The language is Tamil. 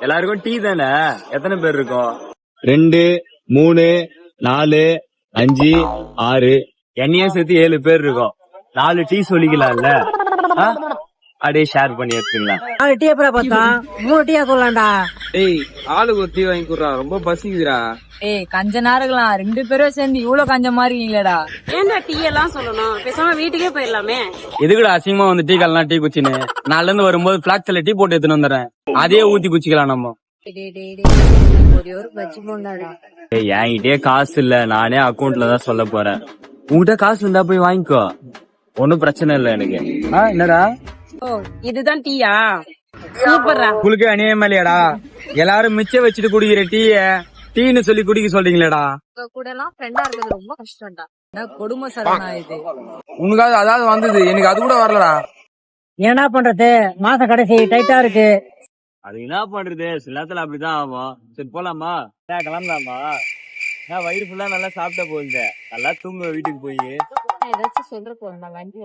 எல்லாருக்கும் டீ தானே? எத்தனை பேர் இருக்கோம்? ரெண்டு மூணு நாலு அஞ்சு ஆறு. என்னையும் சேர்த்து ஏழு பேர் இருக்கோம். நாலு டீ சொல்லிக்கலாம்ல? அப்படியே ஷேர் பண்ணி எடுத்துக்கலாம். நாலு டீ எப்படா பார்த்தோம் மூணு டீயா சொல்லலாம்டா. டேய் ஆளுக்கு ஒரு டீ வாங்கி கொடுறா. ரொம்ப பசிக்குதுடா. ஏய் கஞ்சனா இருக்கலாம் ரெண்டு பேரும் சேர்ந்து இவ்வளவு கஞ்ச மாதிரி இருக்கீங்களேடா ஏன்டா டீ எல்லாம் சொல்லணும்? பேசாம வீட்டுக்கே போயிடலாமே. எதுக்குடா அசிங்கமா வந்து டீ கல்லாம் டீ குச்சின்னு? நாலுல இருந்து வரும்போது பிளாக்ஸ்ல டீ போட்டு எடுத்துன்னு வந்துடுறேன். அதே ஊத்தி குச்சிக்கலாம் நம்ம. ஒரே ஒரு பஜ்ஜி போண்டாடா. ஏய், என்கிட்டயே காசு இல்ல. நானே அக்கவுண்ட்ல தான் சொல்ல போறேன். உன்கிட்ட காசு இருந்தா போய் வாங்கிக்கோ. ஒன்னும் பிரச்சனை இல்ல எனக்கு. ஆ, என்னடா? ஓ இதுதான் டீயா? சூப்பர்ரா. உங்களுக்கு அநியாயம் இல்லையாடா? எல்லாரும் மிச்சம் வச்சுட்டு குடிக்கிற டீய டீன்னு சொல்லி குடிக்க சொல்றீங்களேடா. உங்க கூட எல்லாம் ஃப்ரெண்டா இருக்கிறது ரொம்ப கஷ்டம்டா. கொடுமை சரணா இது உனக்காவது அதாவது வந்தது எனக்கு அது கூட வரலடா. என்ன பண்றது? மாச கடைசி டைட்டா இருக்கு. அது என்ன பண்றது? சில நேரத்துல அப்படிதான் ஆகும். சரி போலாமா? கிளம்பலாமா? ஏன் வயிறு ஃபுல்லா நல்லா சாப்பிட்ட போகுது நல்லா தூங்க வீட்டுக்கு போய். ஏதாச்சும் சொல்ற போறேன் வண்டி